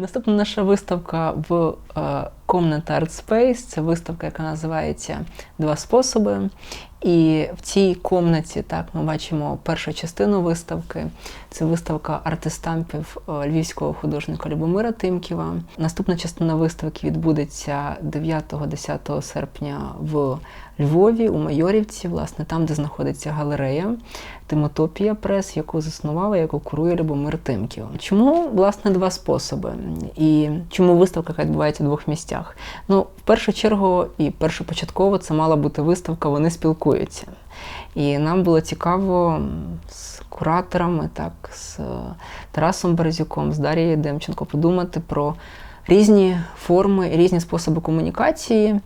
Наступна наша виставка в е, Comnet Art Space. Це виставка, яка називається Два способи. І в цій комнаті так ми бачимо першу частину виставки. Це виставка артистампів е, львівського художника Любомира Тимківа. Наступна частина виставки відбудеться 9-10 серпня в Львові, у Майорівці, власне, там, де знаходиться галерея Тимотопія Прес, яку заснував, яку курує Любомир Тимків. Чому власне два способи? І чому виставка відбувається в двох місцях? Ну, в першу чергу, і першопочатково це мала бути виставка Вони спілкуються. І нам було цікаво з кураторами, так, з Тарасом Березюком, з Дарією Демченко подумати про різні форми і різні способи комунікації,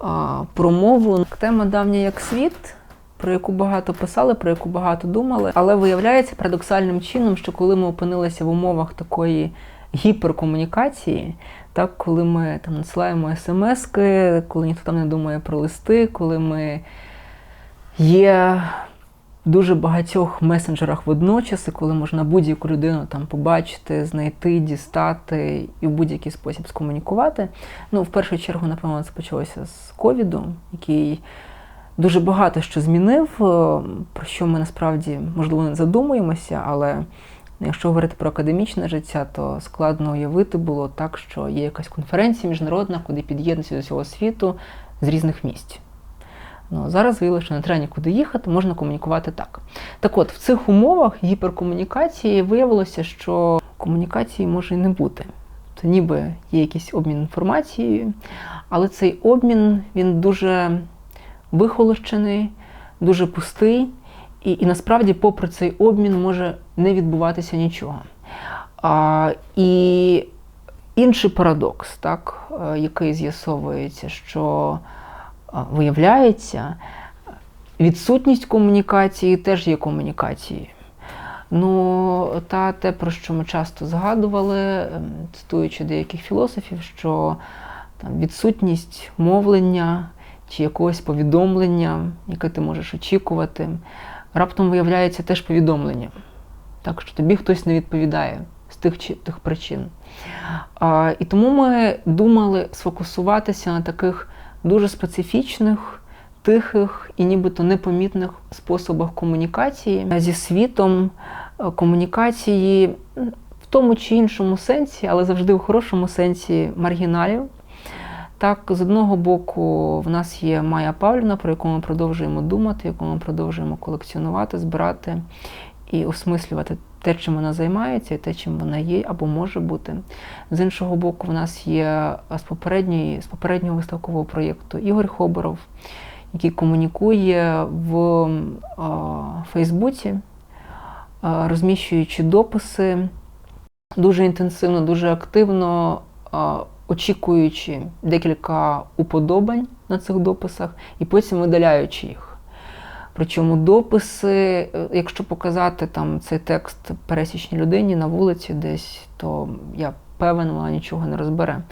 а, про мову. Тема давня як світ. Про яку багато писали, про яку багато думали, але виявляється парадоксальним чином, що коли ми опинилися в умовах такої гіперкомунікації, так, коли ми там надсилаємо смски, коли ніхто там не думає про листи, коли ми є дуже багатьох месенджерах водночас, і коли можна будь-яку людину там побачити, знайти, дістати і в будь-який спосіб скомунікувати. Ну, в першу чергу, напевно, це почалося з ковіду, який дуже багато що змінив, е, про що ми насправді можливо не задумуємося, але якщо говорити про академічне життя, то складно уявити було так, що є якась конференція міжнародна, куди під'єднуються до всього світу з різних місць. Ну, Зараз виявилося, що не треба нікуди їхати, можна комунікувати так. Так от, в цих умовах гіперкомунікації виявилося, що комунікації може і не бути. То ніби є якийсь обмін інформацією, але цей обмін він дуже вихолощений, дуже пустий, і, і насправді, попри цей обмін, може не відбуватися нічого. А, І інший парадокс, так, е, який з'ясовується, що виявляється, відсутність комунікації теж є комунікацією. Ну, та те, про що ми часто згадували, ем, цитуючи деяких філософів, що там, відсутність мовлення чи якогось повідомлення, яке ти можеш очікувати, раптом виявляється теж повідомленням. Так що тобі хтось не відповідає з тих чи тих причин. А, І тому ми думали сфокусуватися на таких дуже специфічних, тихих і нібито непомітних способах комунікації зі світом, е, комунікації в тому чи іншому сенсі, але завжди в хорошому сенсі маргіналів. Так, з одного боку, в нас є Майя Павлівна, про яку ми продовжуємо думати, яку ми продовжуємо колекціонувати, збирати і осмислювати те, чим вона займається, і те, чим вона є або може бути. З іншого боку, в нас є з попередньої, з попереднього виставкового проєкту Ігор Хоборов, який комунікує в Фейсбуці, розміщуючи дописи дуже інтенсивно, дуже активно. Очікуючи декілька уподобань на цих дописах і потім видаляючи їх. Причому дописи, якщо показати там цей текст пересічній людині на вулиці десь, то я певен, вона нічого не розбере.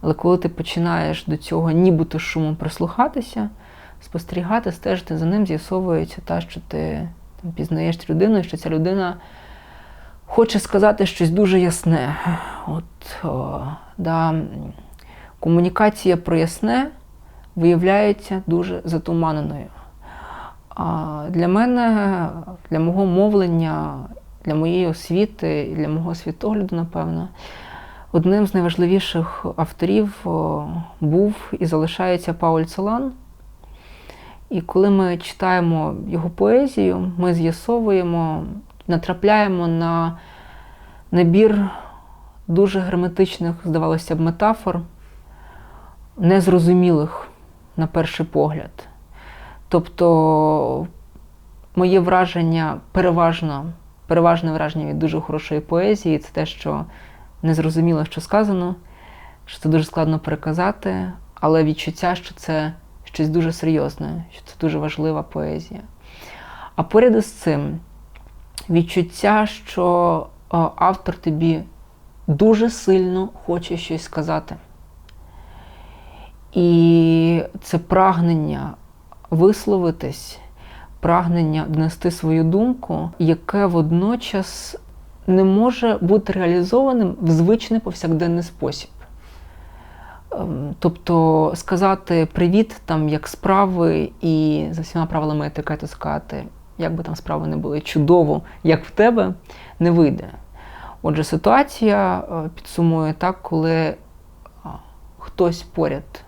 Але коли ти починаєш до цього нібито шумом прислухатися, спостерігати, стежити за ним, з'ясовується те, що ти там, пізнаєш людину, і що ця людина хоче сказати щось дуже ясне. От, о, да, Комунікація про ясне виявляється дуже затуманеною. А Для мене, для мого мовлення, для моєї освіти, і для мого світогляду, напевно, одним з найважливіших авторів був і залишається Пауль Целан. І коли ми читаємо його поезію, ми з'ясовуємо натрапляємо на набір дуже герметичних, здавалося б, метафор, незрозумілих на перший погляд. Тобто моє враження переважно, переважне враження від дуже хорошої поезії це те, що незрозуміло, що сказано, що це дуже складно переказати, але відчуття, що це щось дуже серйозне, що це дуже важлива поезія. А поряд із цим відчуття, що автор тобі дуже сильно хоче щось сказати. І це прагнення висловитись, прагнення донести свою думку, яке водночас не може бути реалізованим в звичний повсякденний спосіб. Ем, Тобто сказати привіт, там як справи, і за всіма правилами етикету сказати, як би там справи не були чудово, як в тебе, не вийде. Отже, ситуація е, підсумує так, коли хтось поряд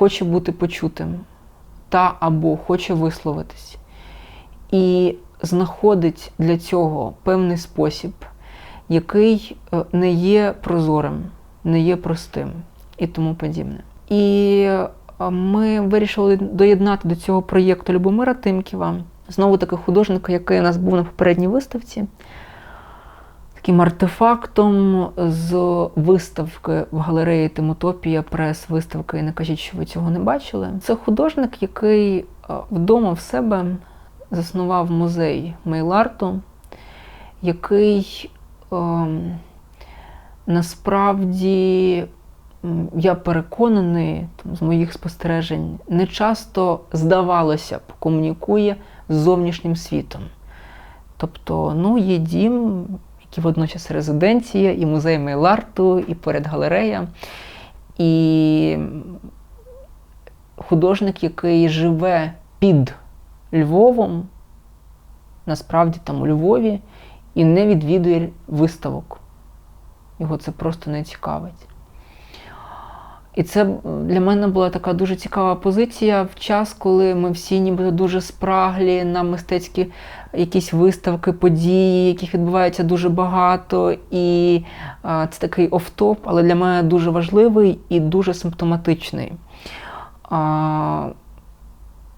хоче бути почутим та або хоче висловитись, і знаходить для цього певний спосіб, який е, не є прозорим, не є простим і тому подібне. І е, ми вирішили доєднати до цього проєкту Любомира Тимківа, знову таки художника, який у нас був на попередній виставці. Таким артефактом з виставки в галереї Тимотопія прес виставки І Не кажіть, що ви цього не бачили. Це художник, який е, вдома в себе заснував музей мейларту, який ем, насправді, я переконаний там, з моїх спостережень, не часто здавалося б, комунікує з зовнішнім світом. Тобто, ну, є дім, який водночас резиденція, і музей Мейларту, і поряд галерея. І художник, який живе під Львовом, насправді там у Львові, і не відвідує виставок. Його це просто не цікавить. І це для мене була така дуже цікава позиція в час, коли ми всі ніби дуже спраглі на мистецькі якісь виставки, події, яких відбувається дуже багато. І це такий офтоп, але для мене дуже важливий і дуже симптоматичний.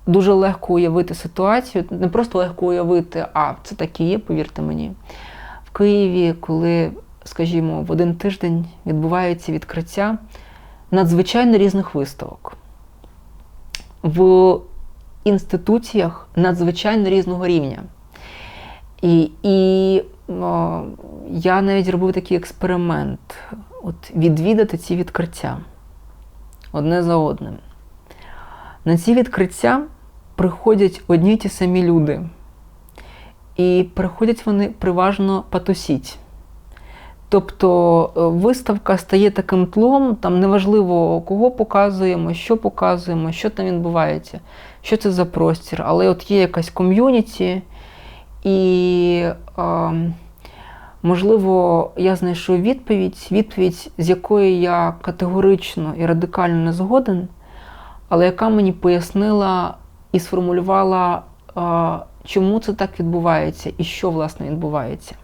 Дуже легко уявити ситуацію, не просто легко уявити, а це так і є, повірте мені. В Києві, коли, скажімо, в один тиждень відбувається відкриття надзвичайно різних виставок. В інституціях надзвичайно різного рівня. І і о, я навіть робив такий експеримент: от відвідати ці відкриття одне за одним. На ці відкриття приходять одні й ті самі люди. І приходять вони приважно потусіть. Тобто е, виставка стає таким тлом, там неважливо, кого показуємо, що показуємо, що там відбувається, що це за простір. Але от є якась ком'юніті, і, е, можливо, я знайшов відповідь, відповідь, з якої я категорично і радикально не згоден, але яка мені пояснила і сформулювала, е, чому це так відбувається і що, власне, відбувається.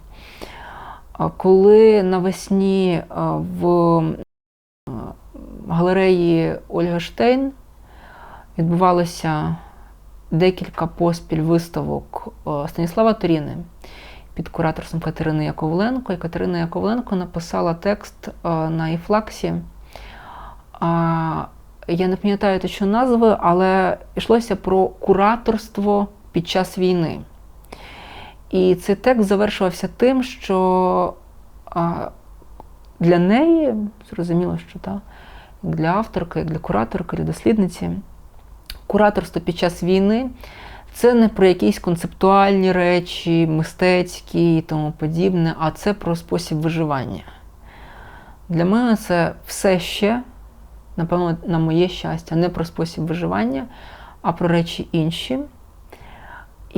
Коли навесні в галереї Ольга Штейн відбувалося декілька поспіль виставок Станіслава Торіни під кураторством Катерини Яковленко, і Катерина Яковленко написала текст на іфлаксі. Я не пам'ятаю точно назви, але йшлося про кураторство під час війни. І цей текст завершувався тим, що для неї, зрозуміло, що так, для авторки, для кураторки, для дослідниці, кураторство під час війни це не про якісь концептуальні речі, мистецькі і тому подібне, а це про спосіб виживання. Для мене це все ще, напевно, на моє щастя, не про спосіб виживання, а про речі інші.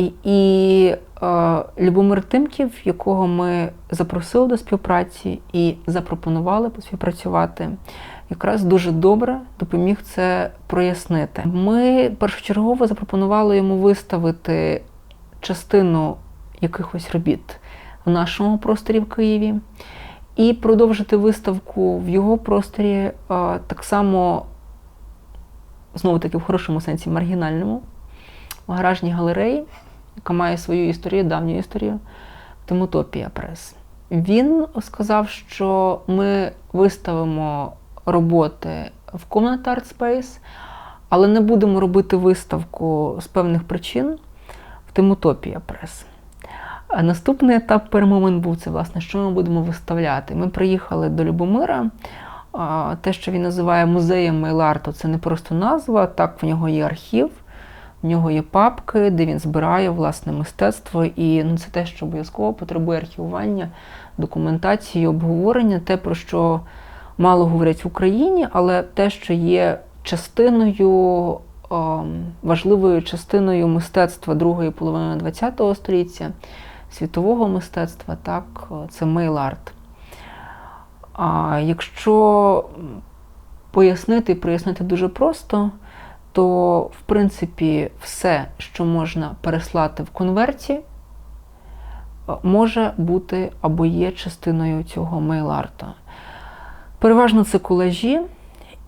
І і е, Любомир Тимків, якого ми запросили до співпраці і запропонували поспівпрацювати, якраз дуже добре допоміг це прояснити. Ми першочергово запропонували йому виставити частину якихось робіт в нашому просторі в Києві і продовжити виставку в його просторі е, так само, знову таки, в хорошому сенсі маргінальному гаражній галереї, яка має свою історію, давню історію, Тимотопія Прес. Він сказав, що ми виставимо роботи в Community Art Space, але не будемо робити виставку з певних причин в Тимотопія Прес. Наступний етап перемовин був це, власне, що ми будемо виставляти. Ми приїхали до Любомира. Те, що він називає музеєм Мейларту, це не просто назва, так в нього є архів В нього є папки, де він збирає власне мистецтво, і ну, це те, що обов'язково потребує архівування, документації, обговорення, те, про що мало говорять в Україні, але те, що є частиною, ем, важливою частиною мистецтва другої половини ХХ століття, світового мистецтва, так, це мейл-арт. А якщо пояснити і прояснити дуже просто, то в принципі все, що можна переслати в конверті, може бути або є частиною цього мейл-арта. Переважно це колажі,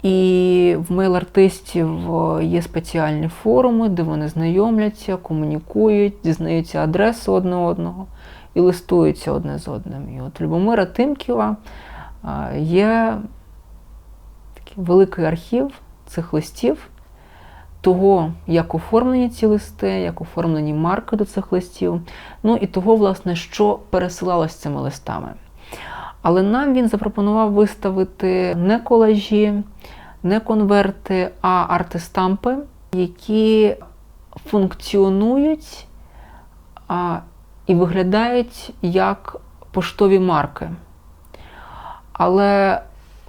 і в мейл-артистів є спеціальні форуми, де вони знайомляться, комунікують, дізнаються адреси одне одного і листуються одне з одним. І от Любомира Тимківа є такий великий архів цих листів, того, як оформлені ці листи, як оформлені марки до цих листів, ну і того, власне, що пересилалось цими листами. Але нам він запропонував виставити не колажі, не конверти, а артистампи, які функціонують а, і виглядають як поштові марки. Але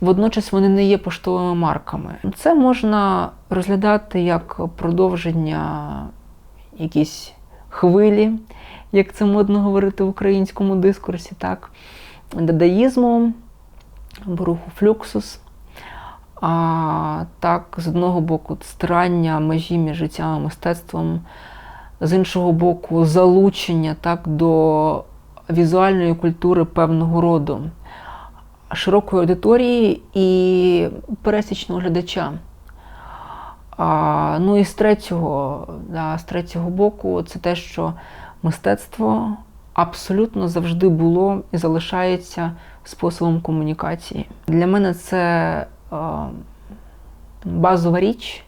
водночас вони не є поштовими марками. Це можна розглядати як продовження якісь хвилі, як це модно говорити в українському дискурсі, так? дадаїзму, руху флюксус. А так, з одного боку, стирання межі між життям і мистецтвом, з іншого боку, залучення так, до візуальної культури певного роду, широкої аудиторії і пересічного глядача. А, Ну і з третього, да, з третього боку, це те, що мистецтво абсолютно завжди було і залишається способом комунікації. Для мене це базова річ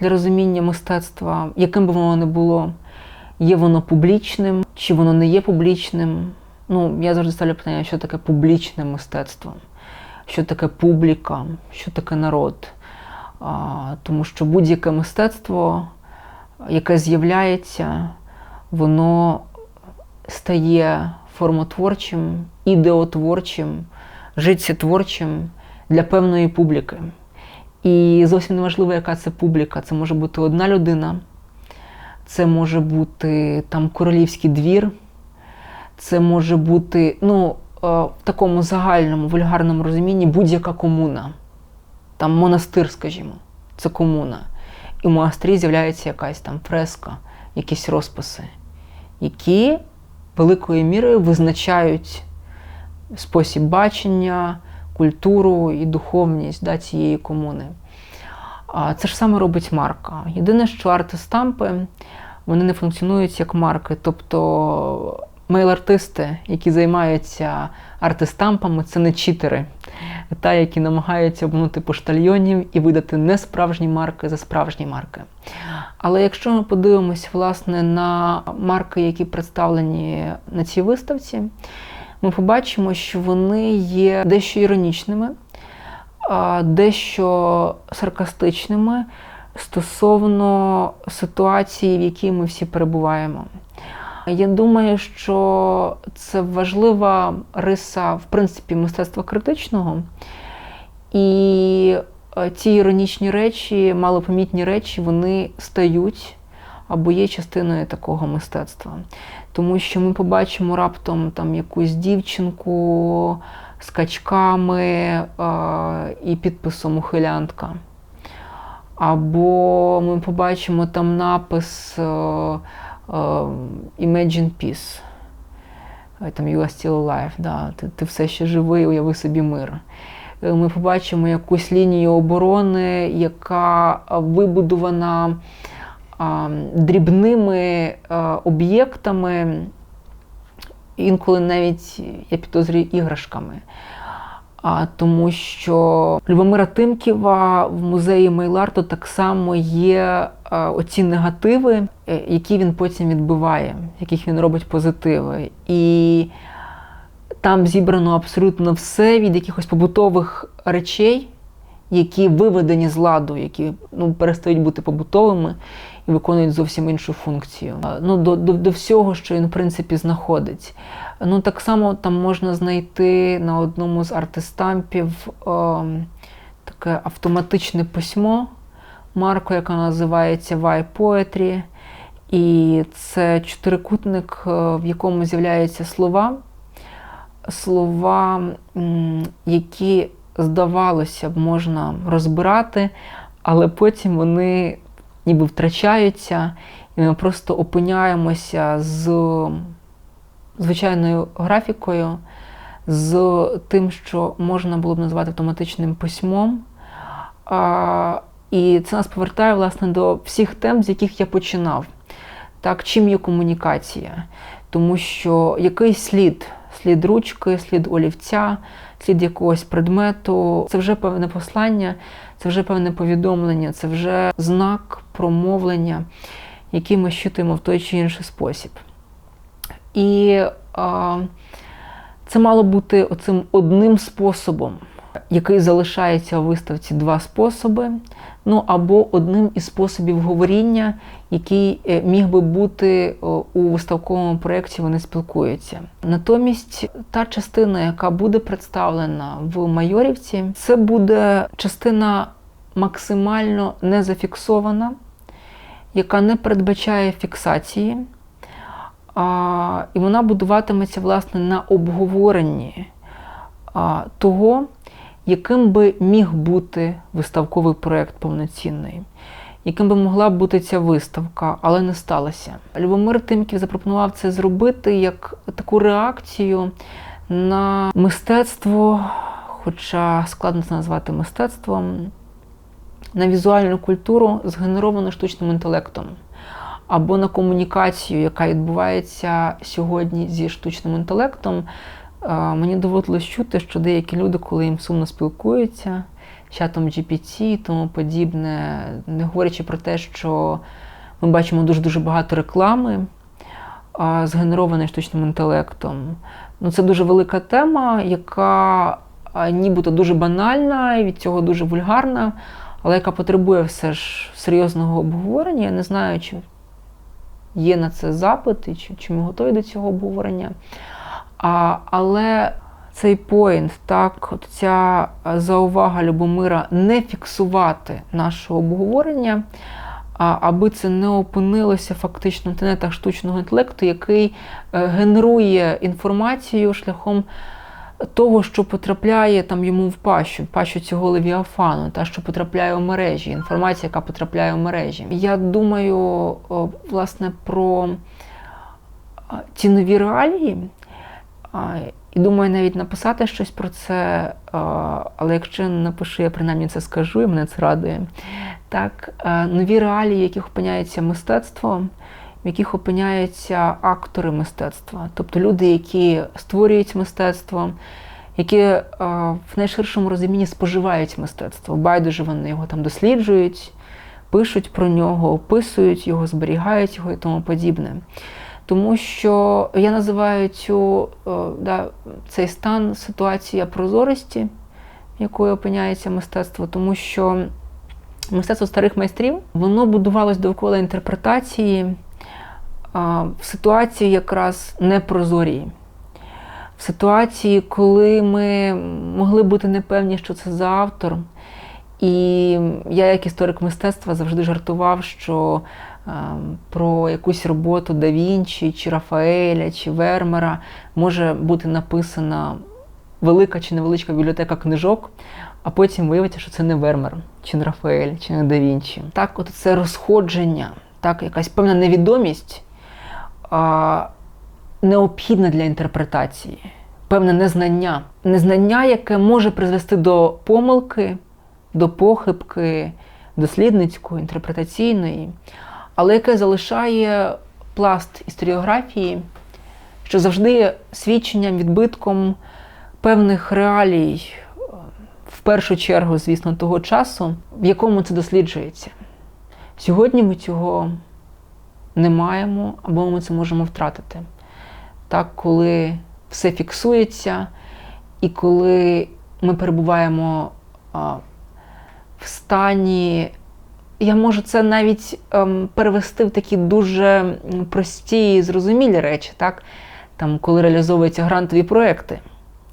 для розуміння мистецтва, яким би воно не було, є воно публічним, чи воно не є публічним. Ну, я завжди ставлю питання, що таке публічне мистецтво, що таке публіка, що таке народ. А, Тому що будь-яке мистецтво, яке з'являється, воно стає формотворчим, ідеотворчим, життєтворчим для певної публіки. І зовсім не важливо, яка це публіка. Це може бути одна людина, це може бути там королівський двір, це може бути ну, е, в такому загальному, вульгарному розумінні будь-яка комуна. Там монастир, скажімо, це комуна. І в монастирі з'являється якась там фреска, якісь розписи, які великою мірою визначають спосіб бачення, культуру і духовність да, цієї комуни. Це ж саме робить марка. Єдине, що арти-стампи вони не функціонують як марки. Тобто мейл-артисти, які займаються артистампами, це не читери, та, які намагаються обманути поштальйонів і видати не справжні марки за справжні марки. Але якщо ми подивимось власне, на марки, які представлені на цій виставці, ми побачимо, що вони є дещо іронічними, дещо саркастичними стосовно ситуації, в якій ми всі перебуваємо. Я думаю, що це важлива риса, в принципі, мистецтва критичного. І е, ці іронічні речі, малопомітні речі, вони стають або є частиною такого мистецтва. Тому що ми побачимо раптом там якусь дівчинку з качками е, і підписом ухилянтка. Або ми побачимо там напис. Е, Imagine Peace. Там You are still alive, да, ти, ти все ще живий, уяви собі мир. Е, ми побачимо якусь лінію оборони, яка вибудована дрібними об'єктами, інколи навіть, я підозрюю, іграшками. А, Тому що Любомира Тимківа в музеї Мейларту так само є оці негативи, е, які він потім відбиває, яких він робить позитиви. І там зібрано абсолютно все від якихось побутових речей, які виведені з ладу, які ну, перестають бути побутовими, виконують зовсім іншу функцію. Ну, До до, до всього, що він в принципі знаходить. Ну, Так само там можна знайти на одному з артистампів о, таке автоматичне письмо марку, яка називається Why Poetry. І це чотирикутник, в якому з'являються слова. Слова, які, здавалося б, можна розбирати, але потім вони ніби втрачаються, і ми просто опиняємося з звичайною графікою, з тим, що можна було б назвати автоматичним письмом. І це нас повертає власне до всіх тем, з яких я починав. Так, Чим є комунікація? Тому що якийсь слід, слід ручки, слід олівця, слід якогось предмету це вже певне послання, це вже певне повідомлення, це вже знак промовлення, який ми щитуємо в той чи інший спосіб. І а, це мало бути оцим одним способом, який залишається у виставці два способи. Ну або одним із способів говоріння, який е, міг би бути у виставковому проєкті, вони спілкуються. Натомість та частина, яка буде представлена в Майорівці, це буде частина максимально не зафіксована, яка не передбачає фіксації. А, І вона будуватиметься власне на обговоренні а, того, яким би міг бути виставковий проєкт повноцінний, яким би могла бути ця виставка, але не сталося. Любомир Тимків запропонував це зробити як таку реакцію на мистецтво, хоча складно це назвати мистецтвом, на візуальну культуру, згенеровану штучним інтелектом або на комунікацію, яка відбувається сьогодні зі штучним інтелектом. Мені доводилось чути, що деякі люди, коли їм сумно спілкуються, чатом GPT і тому подібне, не говорячи про те, що ми бачимо дуже-дуже багато реклами, згенерованої штучним інтелектом. Ну, Це дуже велика тема, яка нібито дуже банальна і від цього дуже вульгарна, але яка потребує все ж серйозного обговорення. Я не знаю, чи є на це запит, і чи, чи ми готові до цього обговорення. А, Але цей поінт, так, от ця заувага Любомира не фіксувати нашого обговорення, а, аби це не опинилося фактично в інтернетах штучного інтелекту, який е, генерує інформацію шляхом того, що потрапляє там йому в пащу, в пащу цього левіафану, та що потрапляє у мережі, інформація, яка потрапляє у мережі. Я думаю, власне, про ці нові реалії. І думаю, навіть написати щось про це, але якщо напишу, я принаймні це скажу, і мене це радує. Так, Нові реалії, в яких опиняється мистецтво, в яких опиняються актори мистецтва, тобто люди, які створюють мистецтво, які в найширшому розумінні споживають мистецтво. Байдуже вони його там досліджують, пишуть про нього, описують його, зберігають його і тому подібне. Тому що я називаю цю, да, цей стан ситуація прозорості, якою опиняється мистецтво, тому що мистецтво старих майстрів воно будувалось довкола інтерпретації в ситуації якраз непрозорій. В ситуації, коли ми могли бути непевні, що це за автор. І я, як історик мистецтва, завжди жартував, що е, про якусь роботу Да Вінчі, чи Рафаеля, чи Вермера може бути написана велика чи невеличка бібліотека книжок, а потім виявиться, що це не Вермер, чи не Рафаель, чи не Да Вінчі. Так, от це розходження, так, якась певна невідомість а, необхідна для інтерпретації, певне незнання. Незнання, яке може призвести до помилки, до похибки дослідницької, інтерпретаційної, але яке залишає пласт історіографії, що завжди свідченням, відбитком певних реалій, в першу чергу, звісно, того часу, в якому це досліджується. Сьогодні ми цього не маємо, або ми це можемо втратити. Так, коли все фіксується, і коли ми перебуваємо в стані я можу це навіть ем, перевести в такі дуже прості і зрозумілі речі, так? Там, коли реалізовуються грантові проекти,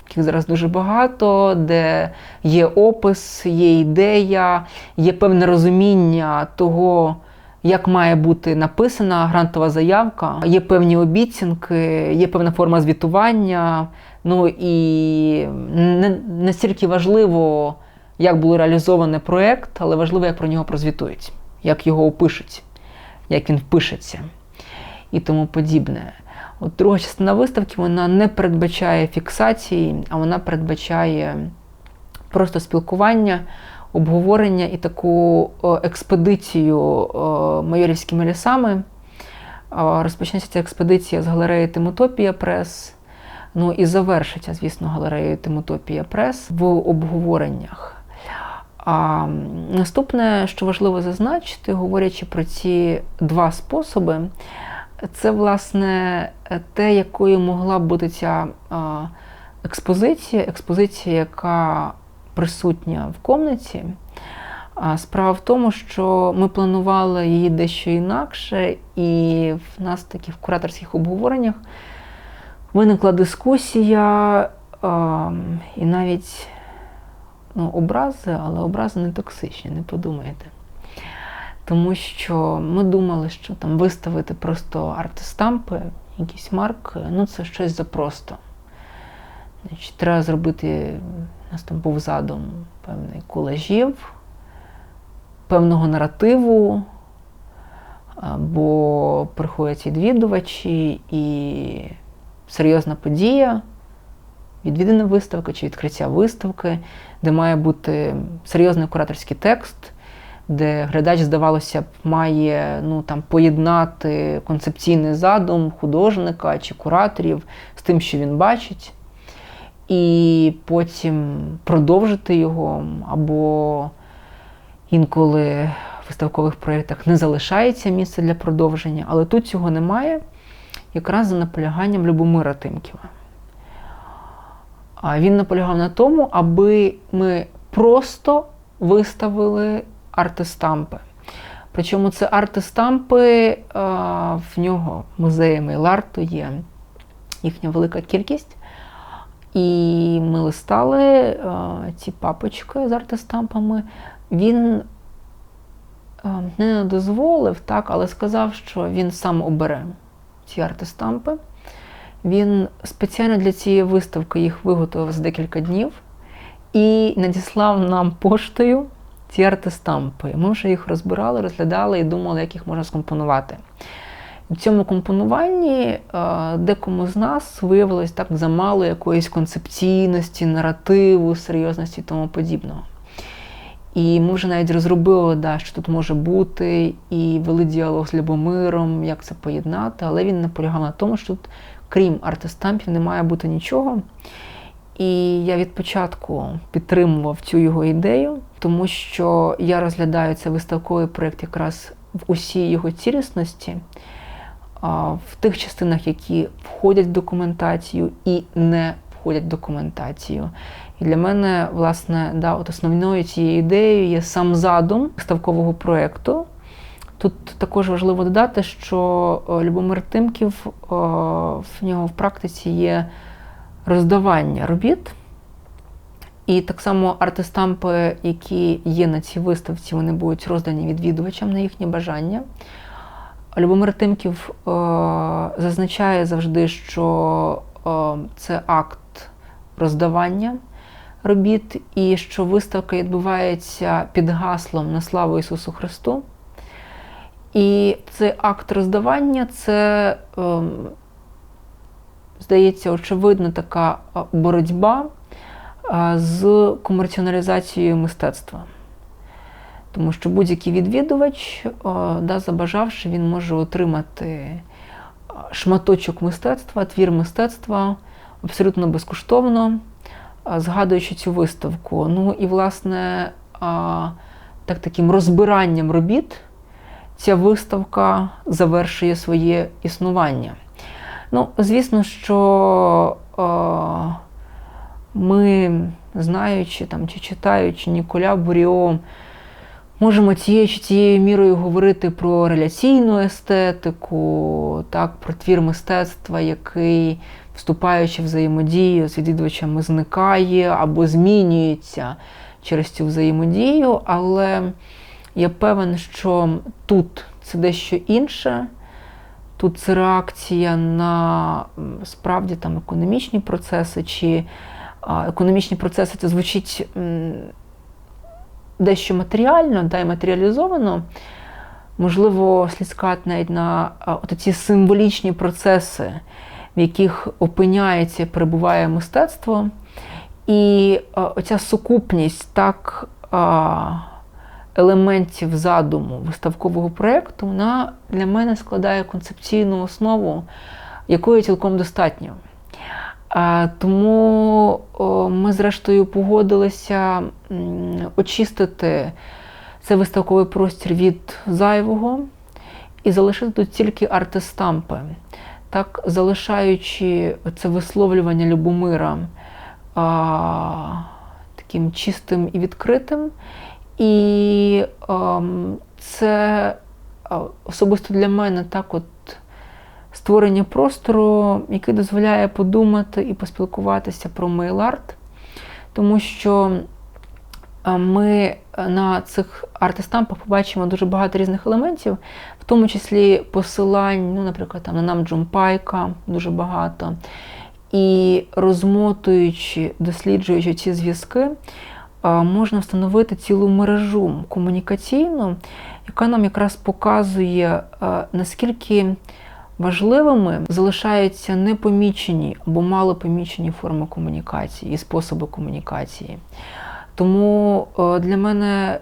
яких зараз дуже багато, де є опис, є ідея, є певне розуміння того, як має бути написана грантова заявка, є певні обіцянки, є певна форма звітування. Ну і не настільки важливо, як було реалізоване проєкт, але важливо, як про нього прозвітують, як його опишуть, як він впишеться і тому подібне. От Друга частина виставки вона не передбачає фіксації, а вона передбачає просто спілкування, обговорення і таку експедицію майорівськими лісами. Розпочнеться ця експедиція з галереї Тимотопія Прес. Ну і завершиться, звісно, галереєю Тимотопія Прес в обговореннях. А наступне, що важливо зазначити, говорячи про ці два способи, це, власне, те, якою могла б бути ця експозиція, експозиція, яка присутня в комнаті. Справа в тому, що ми планували її дещо інакше, і в нас такі в кураторських обговореннях виникла дискусія і навіть ну, образи, але образи не токсичні, не подумайте. Тому що ми думали, що там виставити просто артистампи, якісь марки, ну це щось запросто. Значить, Треба зробити, у нас там був задум певний колажів, певного наративу, бо приходять відвідувачі і серйозна подія, відвідана виставка чи відкриття виставки, де має бути серйозний кураторський текст де глядач, здавалося б, має ну, там, поєднати концепційний задум художника чи кураторів з тим, що він бачить, і потім продовжити його, або інколи виставкових проєктах не залишається місце для продовження, але тут цього немає, якраз за наполяганням Любомира Тимківа. Він наполягав на тому, аби ми просто виставили артистампи. Причому це артистампи, в нього музеями Ларту є їхня велика кількість. І ми листали ці папочки з артистампами. Він не дозволив, так, але сказав, що він сам обере ці артистампи. Він спеціально для цієї виставки їх виготовив за декілька днів і надіслав нам поштою ці артистампи. Ми вже їх розбирали, розглядали і думали, як їх можна скомпонувати. В цьому компонуванні е, декому з нас виявилось так замало якоїсь концепційності, наративу, серйозності і тому подібного. І ми вже навіть розробили, да, що тут може бути, і вели діалог з Любомиром, як це поєднати, але він наполягав на тому, що тут, крім артистампів, не має бути нічого. І я від початку підтримував цю його ідею, тому що я розглядаю цей виставковий проєкт якраз в усій його цілісності, в тих частинах, які входять в документацію і не входять в документацію. І для мене, власне, да, от основною цією ідеєю є сам задум виставкового проєкту. Тут також важливо додати, що Любомир Тимків в нього в практиці є роздавання робіт. І так само артистампи, які є на цій виставці, вони будуть роздані відвідувачам на їхнє бажання. Любомир Тимків е, зазначає завжди, що е, це акт роздавання робіт, і що виставка відбувається під гаслом на славу Ісусу Христу. І цей акт роздавання це е, здається, очевидна така боротьба з комерціоналізацією мистецтва. Тому що будь-який відвідувач, да, забажавши, він може отримати шматочок мистецтва, твір мистецтва абсолютно безкоштовно, згадуючи цю виставку. Ну і, власне, так таким розбиранням робіт ця виставка завершує своє існування. Ну, звісно, що е, ми, знаючи там, чи читаючи Ніколя Буріо, можемо цією чи тією мірою говорити про реляційну естетику, так, про твір мистецтва, який, вступаючи в взаємодію з відвідувачами, зникає або змінюється через цю взаємодію, але я певен, що тут це дещо інше. Тут це реакція на справді там економічні процеси, чи економічні процеси це звучить дещо матеріально, да, і матеріалізовано. Можливо, слід сказати навіть на ці символічні процеси, в яких опиняється, перебуває мистецтво. І оця сукупність так. Елементів задуму виставкового проєкту, вона для мене складає концепційну основу, якої цілком достатньо. Тому ми, зрештою, погодилися очистити цей виставковий простір від зайвого і залишити тут тільки артистампи, так залишаючи це висловлювання Любомира таким чистим і відкритим. І ем, це особисто для мене так от створення простору, який дозволяє подумати і поспілкуватися про мейл-арт, тому що ми на цих арт-естампах побачимо дуже багато різних елементів, в тому числі посилань, ну, наприклад, там, на нам Джумпайка дуже багато. І розмотуючи, досліджуючи ці зв'язки, можна встановити цілу мережу комунікаційну, яка нам якраз показує, наскільки важливими залишаються непомічені або малопомічені форми комунікації і способи комунікації. Тому для мене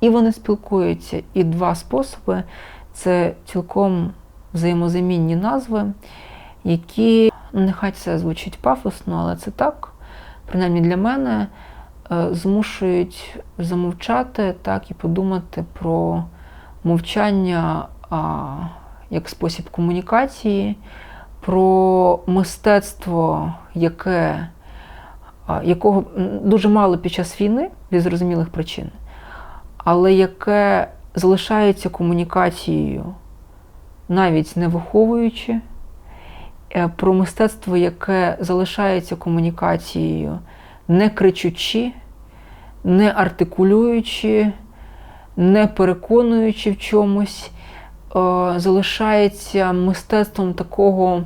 і вони спілкуються, і два способи це цілком взаємозамінні назви, які, нехай це звучить пафосно, але це так, принаймні для мене. Е, змушують замовчати так і подумати про мовчання як спосіб комунікації, про мистецтво, яке, якого дуже мало під час війни зі зрозумілих причин, але яке залишається комунікацією, навіть не виховуючи, е, про мистецтво, яке залишається комунікацією не кричучи, не артикулюючи, не переконуючи в чомусь, е, залишається мистецтвом такого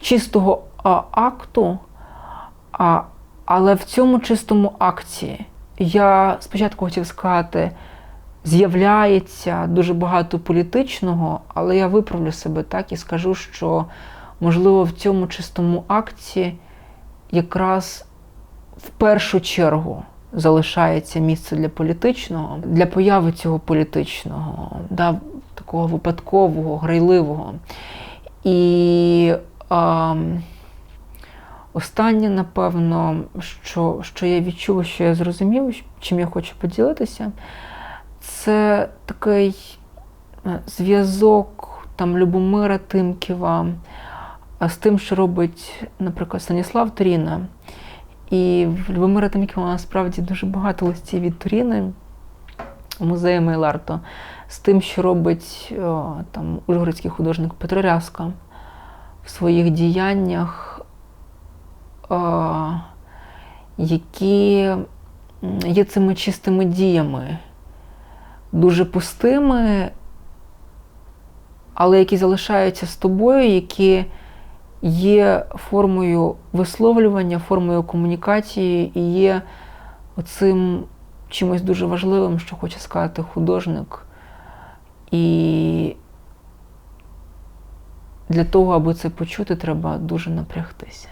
чистого акту, але в цьому чистому акті я спочатку хотів сказати, з'являється дуже багато політичного, але я виправлю себе так і скажу, що можливо в цьому чистому акті якраз в першу чергу залишається місце для політичного, для появи цього політичного, да, такого випадкового, грайливого. І а, останнє, напевно, що, що я відчув, що я зрозумів, чим я хочу поділитися, це такий е, зв'язок там Любомира Тимківа з тим, що робить, наприклад, Станіслав Тріна. І в Любомира Таміківа насправді дуже багато листів від Туріни, музею Мейларто, з тим, що робить о, там ужгородський художник Петро Рязка в своїх діяннях, о, які є цими чистими діями, дуже пустими, але які залишаються з тобою, які є формою висловлювання, формою комунікації і є оцим чимось дуже важливим, що хоче сказати художник. І для того, аби це почути, треба дуже напрягтися.